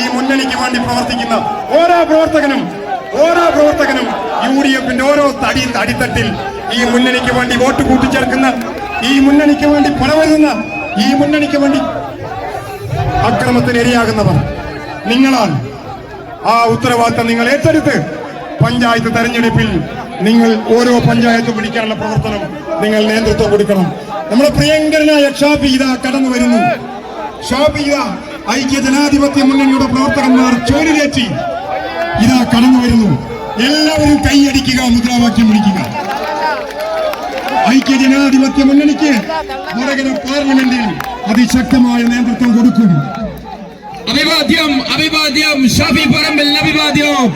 ഈ മുന്നണിക്ക് വേണ്ടി പ്രവർത്തിക്കുന്ന ഓരോ പ്രവർത്തകനും ഓരോ പ്രവർത്തകനും യു ഡി എഫിന്റെ ഓരോ തടി തടിത്തട്ടിൽ ഈ മുന്നണിക്ക് വേണ്ടി വോട്ട് കൂട്ടിച്ചേർക്കുന്ന ഈ മുന്നണിക്ക് വേണ്ടി പണമരുന്ന ഈ മുന്നണിക്ക് വേണ്ടി അക്രമത്തിന് ഇരയാകുന്നവർ നിങ്ങളാണ് ആ ഉത്തരവാദിത്തം നിങ്ങൾ ഏറ്റെടുത്ത് പഞ്ചായത്ത് തെരഞ്ഞെടുപ്പിൽ നിങ്ങൾ ഓരോ പഞ്ചായത്തും പിടിക്കാനുള്ള പ്രവർത്തനം നിങ്ങൾ നേതൃത്വം കൊടുക്കണം. നമ്മുടെ പ്രിയങ്കരനായ ഷാഫി കടന്നു വരുന്നു. ഷാഫി ഐക്യ ജനാധിപത്യ മുന്നണിയുടെ പ്രവർത്തകന്മാർ ചോരിലേറ്റി ഇതാ കടന്നു വരുന്നു. എല്ലാവരും കൈയടിക്കുക മുദ്രാവാക്യം വിളിക്കുക. ഐക്യ ജനാധിപത്യ മുന്നണിക്ക് വടകര പാർലമെന്റിൽ അതിശക്തമായ നേതൃത്വം കൊടുക്കും. അഭിവാദ്യം അഭിവാദ്യം ഷാഫി പറമ്പിൽ അഭിവാദ്യം.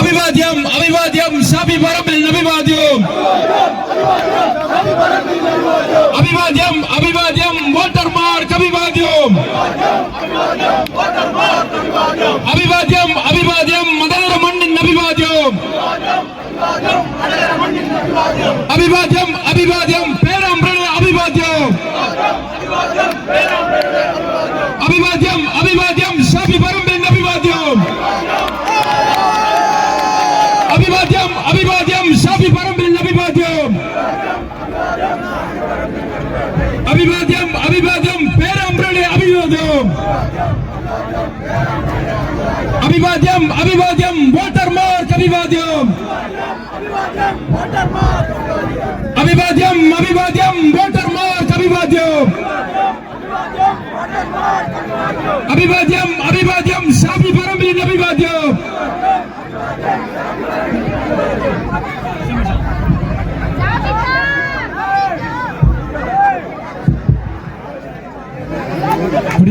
അഭിവാദ്യം അഭിവാദ്യം ഷാഫി പറമ്പിൽ അഭിവാദ്യം. അഭിവാദ്യം അഭിവാദ്യം വോട്ടർമാർക്ക് അഭിവാദ്യം അഭിവാദ്യം അഭിവാദ്യം മതനര മണ്ണിന് അഭിവാദ്യം അഭിവാദ്യം അഭിവാദ്യം പേരാമ്പ്രന് അഭിവാദ്യം അഭിവാദ്യം അഭിവാദ്യം ഷാഫി പറമ്പിന്റെ അഭിവാദ്യം അഭിവാദ്യം അഭിവാദ്യം ഷാഫി പറമ്പിന്റെ അഭിവാദ്യം അഭിവാദ്യം അഭിവാദ്യം പേരാമ്പ്രയുടെ അഭിവാദ്യം. അഭിവാദ്യം അഭിവാദ്യം വോട്ടർമാർക്ക് അഭിവാദ്യം. അഭിവാദ്യം അഭിവാദ്യം വോട്ടർമാർക്ക് അഭിവാദ്യം. അഭിവാദ്യം അഭിവാദ്യം ഷാഫി പറമ്പിലിന്റെ അഭിവാദ്യം.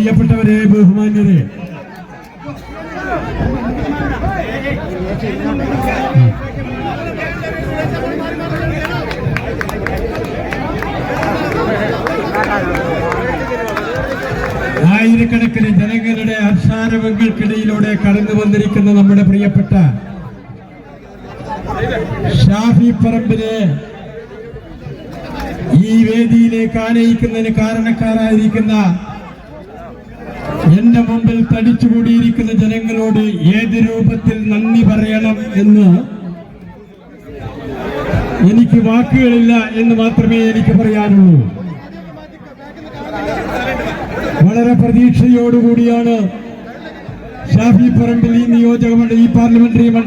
പ്രിയപ്പെട്ടവരെ ബഹുമാന്യരെ. ആയിരക്കണക്കിന് ജനങ്ങളുടെ അർഷാരവങ്ങൾക്കിടയിലൂടെ കടന്നു വന്നിരിക്കുന്ന നമ്മുടെ പ്രിയപ്പെട്ട ഷാഫി പറമ്പിനെ ഈ വേദിയിലേക്ക് ആനയിക്കുന്നതിന് കാരണക്കാരായിരിക്കുന്ന എന്റെ മുമ്പിൽ തടിച്ചുകൂടിയിരിക്കുന്ന ജനങ്ങളോട് ഏത് രൂപത്തിൽ നന്ദി പറയണം എന്ന് എനിക്ക് വാക്കുകളില്ല എന്ന് മാത്രമേ എനിക്ക് പറയാനുള്ളൂ. വളരെ പ്രതീക്ഷയോടുകൂടിയാണ് ഷാഫി പറമ്പിൽ ഈ നിയോജക മണ്ഡലം ഈ പാർലമെന്ററി മണ്ഡലം